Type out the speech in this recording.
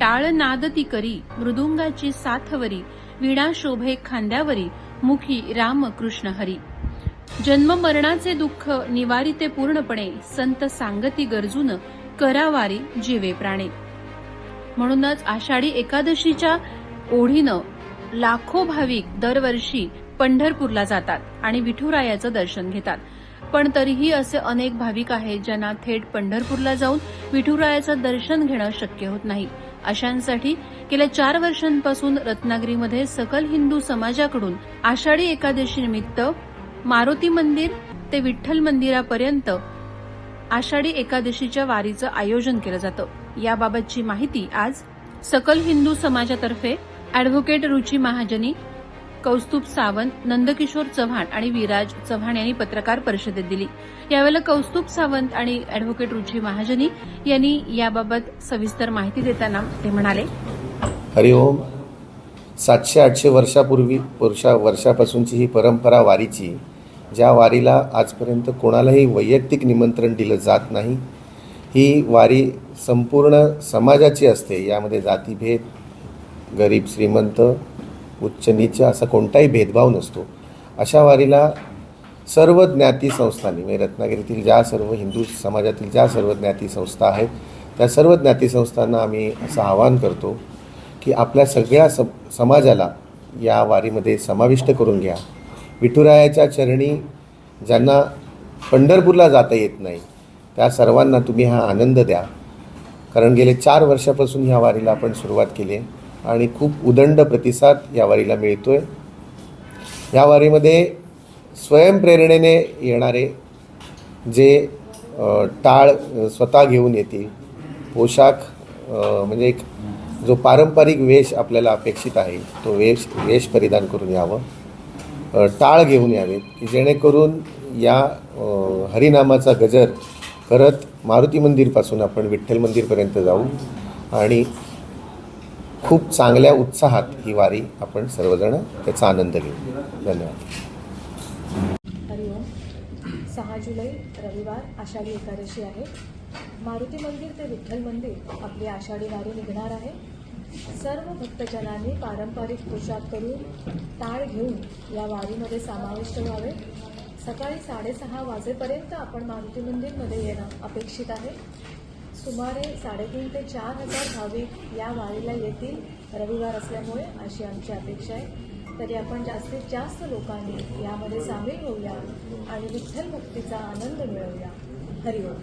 टाळ नादती करी मृदुंगाची साथवरी विणा शोभे खांद्यावरी मुखी राम कृष्ण हरी. जन्म मरणाचे दुःख निवारिते पूर्णपणे संत सांगती गरजून करावारी जीवे प्राणे. म्हणूनच आषाढी एकादशीच्या ओढीनं लाखो भाविक दरवर्षी पंढरपूरला जातात आणि विठुरायाचं दर्शन घेतात. पण तरीही असे अनेक भाविक आहेत ज्यांना थेट पंढरपूरला जाऊन विठुरायाचं दर्शन घेणं शक्य होत नाही. अशांसाठी गेल्या चार वर्षांपासून रत्नागिरीमध्ये सकल हिंदू समाजाकडून आषाढी एकादशी निमित्त मारुती मंदिर ते विठ्ठल मंदिरापर्यंत आषाढी एकादशीच्या वारीचं आयोजन केलं जातं. याबाबतची माहिती आज सकल हिंदू समाजातर्फे अॅडव्होकेट रुची महाजनी कौस्तुभ सावंत नंदकिशोर चव्हाण आणि विराज चव्हाण यांनी पत्रकार परिषदेत दिली. यावेळेला कौस्तुभ सावंत आणि अॅडव्होकेट रुची महाजनी यांनी याबाबत सविस्तर माहिती देताना ते म्हणाले. हरिओम सातशे आठशे वर्षापूर्वी वर्षा वर्षापासूनची ही परंपरा वारीची ज्या वारीला आजपर्यंत कोणालाही वैयक्तिक निमंत्रण दिलं जात नाही ही वारी संपूर्ण समाजाची असते. यामध्ये जातीभेद गरीब श्रीमंत उच्च नीच असा कोणताही भेदभाव नसतो. अशा वारीला सर्व ज्ञाती संस्थांनी म्हणजे रत्नागिरीतील ज्या सर्व हिंदू समाजातील ज्या सर्व ज्ञाती संस्था आहेत त्या सर्व ज्ञाती संस्थांना आम्ही असं आवाहन करतो की आपल्या सगळ्या सम समाजाला या वारीमध्ये समाविष्ट करून घ्या. विठुरायाच्या चरणी ज्यांना पंढरपूरला जाता येत नाही त्या सर्वांना तुम्ही हा आनंद द्या. कारण गेले चार वर्षापासून ह्या वारीला आपण सुरुवात केली आहे. आणि खूप उदंड प्रतिसाद या वारीला मिळतो आहे या वारीमध्ये स्वयंप्रेरणेने येणारे जे टाळ स्वतः घेऊन येतील पोशाख म्हणजे एक जो पारंपरिक वेश आपल्याला अपेक्षित आहे तो वेश वेश परिधान करून यावं. टाळ घेऊन यावेत की जेणेकरून या हरिनामाचा गजर करत मारुती मंदिरपासून आपण विठ्ठल मंदिरपर्यंत जाऊ आणि खूप चांगल्या उत्साहात ही वारी आपण सर्वजण त्याचा आनंद घेऊ. धन्यवाद. हरिओम सहा जुलै रविवार आषाढी एकादशी आहे. मारुती मंदिर ते विठ्ठल मंदिर आपली आषाढी वारी निघणार आहे. सर्व भक्तजनांनी पारंपरिक पोशाख करून टाळ घेऊन या वारीमध्ये समाविष्ट व्हावे. सकाळी साडेसहा वाजेपर्यंत आपण मारुती मंदिरमध्ये येणं अपेक्षित आहे. सुमारे साडेतीन ते चार हजार भाविक या वारीला येतील रविवार असल्यामुळे अशी आमची अपेक्षा आहे. तरी आपण जास्तीत जास्त लोकांनी यामध्ये सामील होऊया आणि विठ्ठल मुक्तीचा आनंद मिळवूया. हरिओम.